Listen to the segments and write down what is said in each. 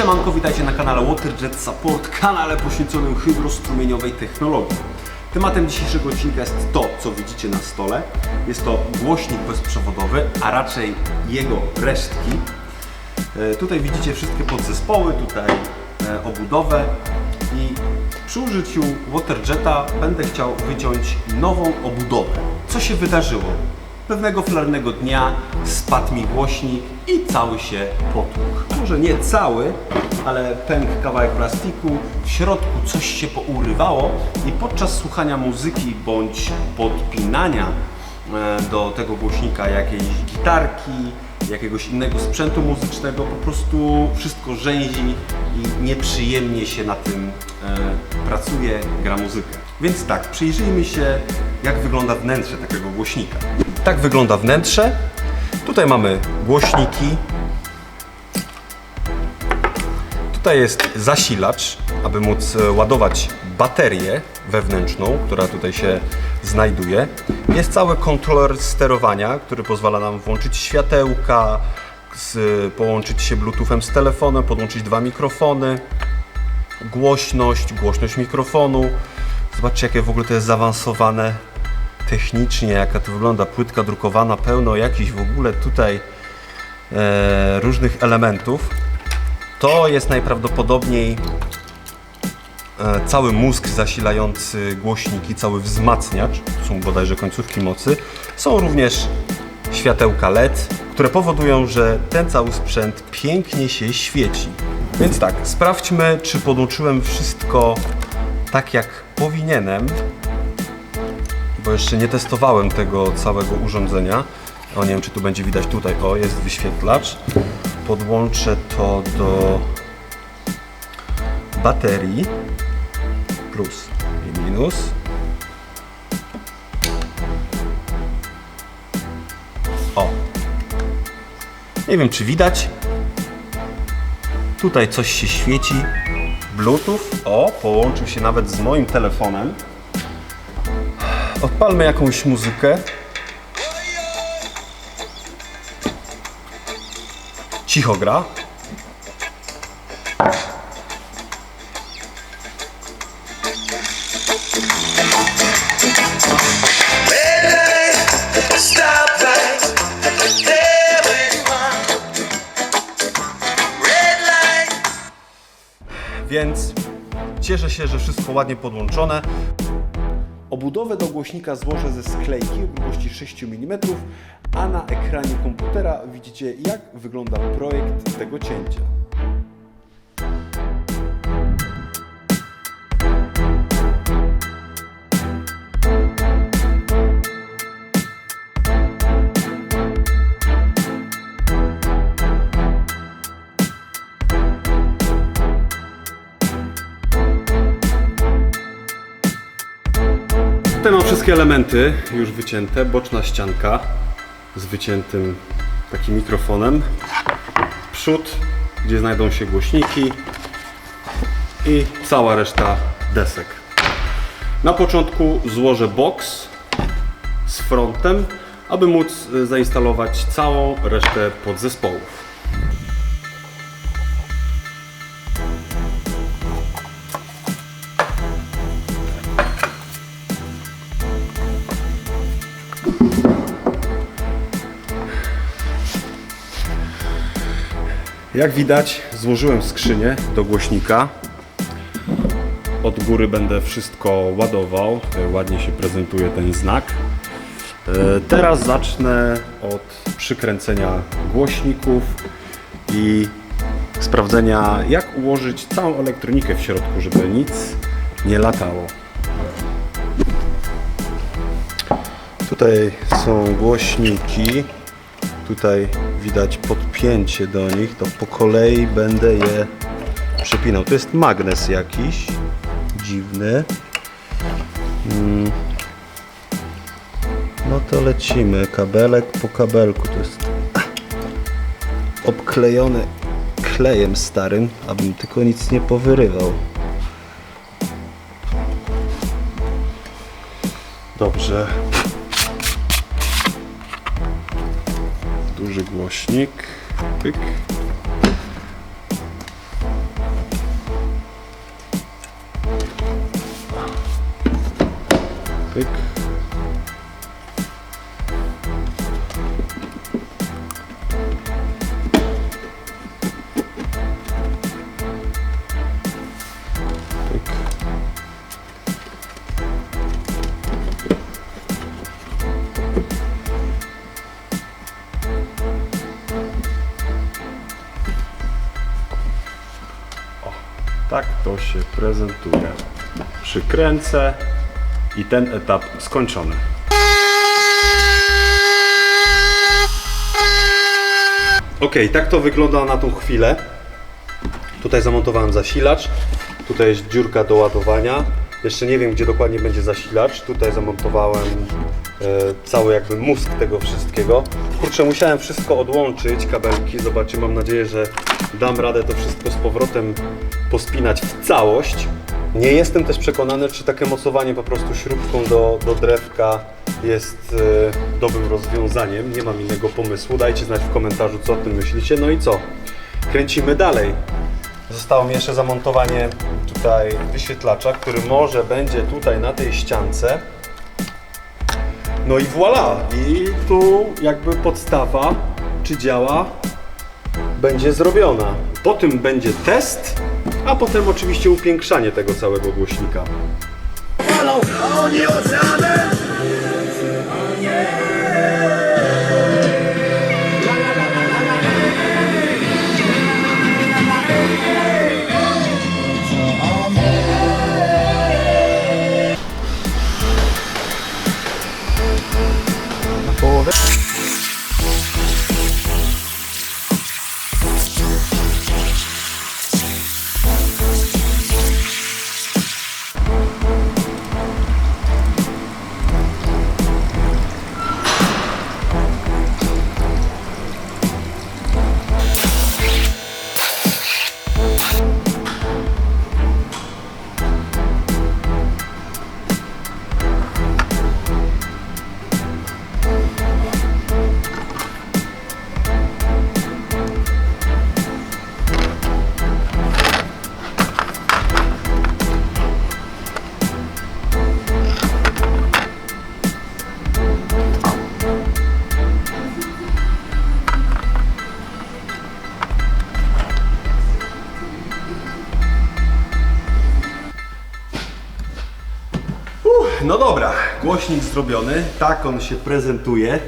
Siemanko, witajcie na kanale WaterJet Support, kanale poświęconym hydrostrumieniowej technologii. Tematem dzisiejszego odcinka jest to, co widzicie na stole. Jest to głośnik bezprzewodowy, a raczej jego resztki. E, Tutaj widzicie wszystkie podzespoły, tutaj e, obudowę i przy użyciu WaterJeta będę chciał wyciąć nową obudowę. Co się wydarzyło? Pewnego flarnego dnia spadł mi głośnik i cały się potłukł. Może nie cały, ale pękł kawałek plastiku, w środku coś się pourywało i podczas słuchania muzyki bądź podpinania e, do tego głośnika jakiejś gitarki, jakiegoś innego sprzętu muzycznego, po prostu wszystko rzęzi i nieprzyjemnie się na tym e, pracuje, gra muzykę. Więc tak, przyjrzyjmy się, jak wygląda wnętrze takiego głośnika. Tak wygląda wnętrze. Tutaj mamy głośniki. Tutaj jest zasilacz, aby móc e, ładować baterię wewnętrzną, która tutaj się znajduje. Jest cały kontroler sterowania, który pozwala nam włączyć światełka, połączyć się Bluetoothem z telefonem, podłączyć dwa mikrofony, głośność, głośność mikrofonu. Zobaczcie, jakie w ogóle to jest zaawansowane technicznie, jaka to wygląda. Płytka drukowana, pełno jakichś w ogóle tutaj e, różnych elementów. To jest najprawdopodobniej e, cały mózg zasilający głośniki, cały wzmacniacz. Są bodajże końcówki mocy. Są również światełka LED, które powodują, że ten cały sprzęt pięknie się świeci. Więc tak, sprawdźmy, czy podłączyłem wszystko tak jak powinienem, bo jeszcze nie testowałem tego całego urządzenia. O, nie wiem, czy tu będzie widać tutaj. O, jest wyświetlacz. Podłączę to do baterii. Plus i minus. O. Nie wiem, czy widać. Tutaj coś się świeci. Bluetooth. O, połączył się nawet z moim telefonem. Odpalmy jakąś muzykę. Cicho gra. Więc cieszę się, że wszystko ładnie podłączone. Obudowę do głośnika złożę ze sklejki o grubości 6 mm, a na ekranie komputera widzicie jak wygląda projekt tego cięcia. Wszystkie elementy już wycięte. Boczna ścianka z wyciętym takim mikrofonem. Przód, gdzie znajdą się głośniki i cała reszta desek. Na początku złożę box z frontem, aby móc y, zainstalować całą resztę podzespołów. Jak widać, złożyłem skrzynię do głośnika. Od góry będę wszystko ładował. Ładnie się prezentuje ten znak. E, Teraz zacznę od przykręcenia głośników i sprawdzenia, jak ułożyć całą elektronikę w środku, żeby nic nie latało. Tutaj są głośniki. Tutaj widać podpięcie do nich. To po kolei będę je przypinał. To jest magnes jakiś dziwny. Mm. No to lecimy. Kabelek po kabelku. To jest obklejony klejem starym, abym tylko nic nie powyrywał. Dobrze. duży głośnik. Pyk. Pyk. Się prezentuje. Przykręcę i ten etap skończony. Ok, tak to wygląda na tą chwilę. Tutaj zamontowałem zasilacz. Tutaj jest dziurka do ładowania. Jeszcze nie wiem, gdzie dokładnie będzie zasilacz. Tutaj zamontowałem e, cały jakby mózg tego wszystkiego. Kurczę, musiałem wszystko odłączyć, kabelki. Zobaczcie, mam nadzieję, że dam radę to wszystko z powrotem pospinać w całość. Nie jestem też przekonany, czy takie mocowanie po prostu śrubką do, do drewka jest e, dobrym rozwiązaniem. Nie mam innego pomysłu. Dajcie znać w komentarzu, co o tym myślicie. No i co? Kręcimy dalej. Zostało mi jeszcze zamontowanie tutaj wyświetlacza, który może będzie tutaj na tej ściance. No i voilà! I tu jakby podstawa, czy działa, będzie zrobiona. Po tym będzie test, a potem oczywiście upiększanie tego całego głośnika. No dobra, głośnik zrobiony, tak on się prezentuje.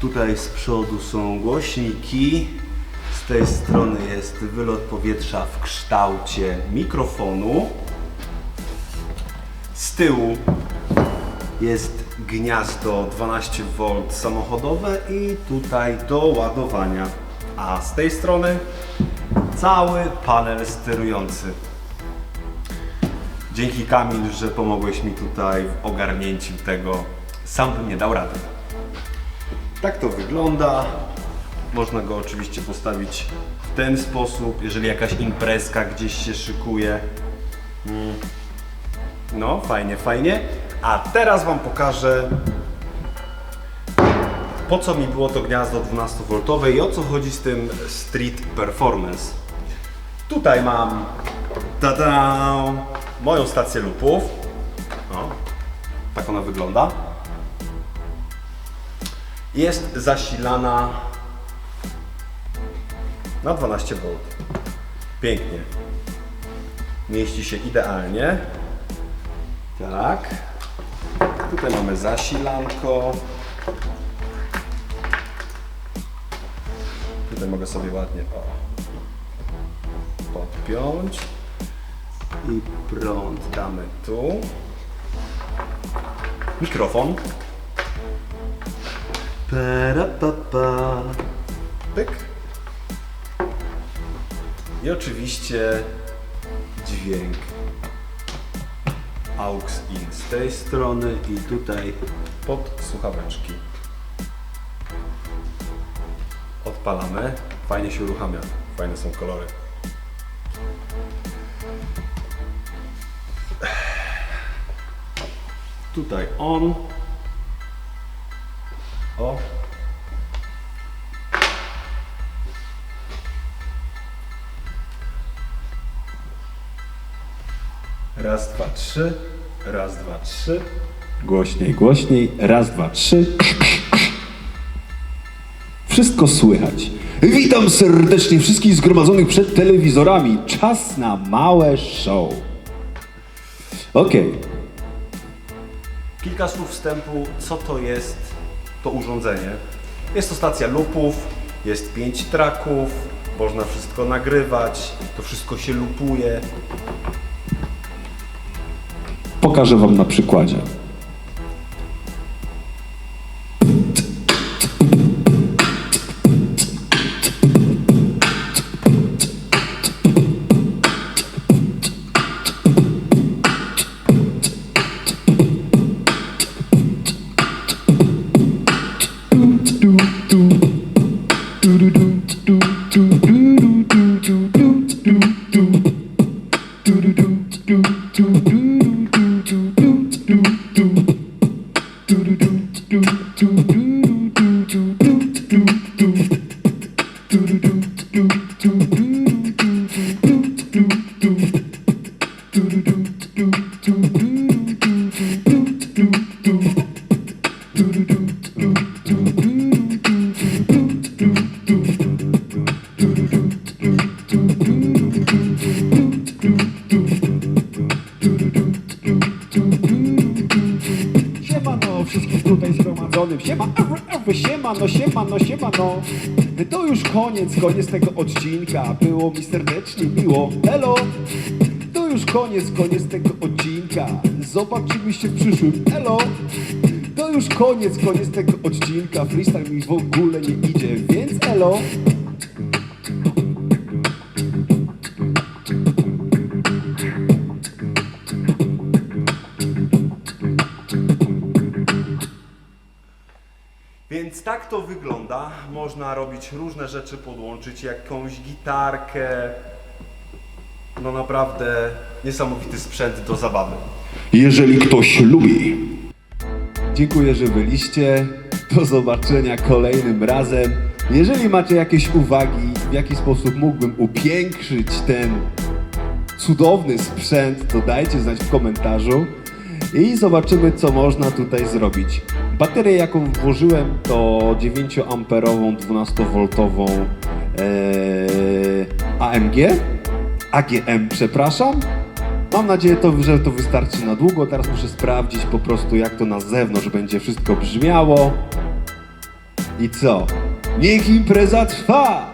Tutaj z przodu są głośniki, z tej strony jest wylot powietrza w kształcie mikrofonu. Z tyłu jest gniazdo 12V samochodowe i tutaj do ładowania. A z tej strony cały panel sterujący. Dzięki Kamil, że pomogłeś mi tutaj w ogarnięciu tego. Sam bym nie dał rady. Tak to wygląda. Można go oczywiście postawić w ten sposób, jeżeli jakaś imprezka gdzieś się szykuje. Mm. No, fajnie, fajnie. A teraz Wam pokażę, po co mi było to gniazdo 12V i o co chodzi z tym Street Performance. Tutaj mam tada, moją stację lupów. O, tak ona wygląda. Jest zasilana na 12 V. Pięknie. Mieści się idealnie. Tak. Tutaj mamy zasilanko. Tutaj mogę sobie ładnie o, podpiąć. I prąd damy tu. Mikrofon. Para, pa, pa. Pyk. I oczywiście dźwięk aux in z tej strony i tutaj pod słuchaweczki. Odpalamy. Fajnie się uruchamia. Fajne są kolory. Tutaj on. O. Raz, dwa, trzy. Raz, dwa, trzy. Głośniej, głośniej. Raz, dwa, trzy. Wszystko słychać. Witam serdecznie wszystkich zgromadzonych przed telewizorami. Czas na małe show. Okej. Kilka słów wstępu, co to jest to urządzenie. Jest to stacja lupów, jest pięć traków, można wszystko nagrywać, to wszystko się lupuje. Pokażę wam na przykładzie. do do do zgromadzonym. Siema, ewy, ewy, siemano, siemano, siemano. To już koniec, koniec tego odcinka. Było mi serdecznie miło. Elo! To już koniec, koniec tego odcinka. Zobaczymy się w przyszłym. Elo! To już koniec, koniec tego odcinka. Freestyle mi w ogóle nie idzie, więc elo! To wygląda. Można robić różne rzeczy, podłączyć jakąś gitarkę. No naprawdę niesamowity sprzęt do zabawy. Jeżeli ktoś lubi. Dziękuję, że byliście. Do zobaczenia kolejnym razem. Jeżeli macie jakieś uwagi, w jaki sposób mógłbym upiększyć ten cudowny sprzęt, to dajcie znać w komentarzu i zobaczymy, co można tutaj zrobić. Baterię, jaką włożyłem, to 9-amperową, 12-woltową e, AMG, AGM, przepraszam. Mam nadzieję, to, że to wystarczy na długo. Teraz muszę sprawdzić po prostu, jak to na zewnątrz będzie wszystko brzmiało. I co? Niech impreza trwa!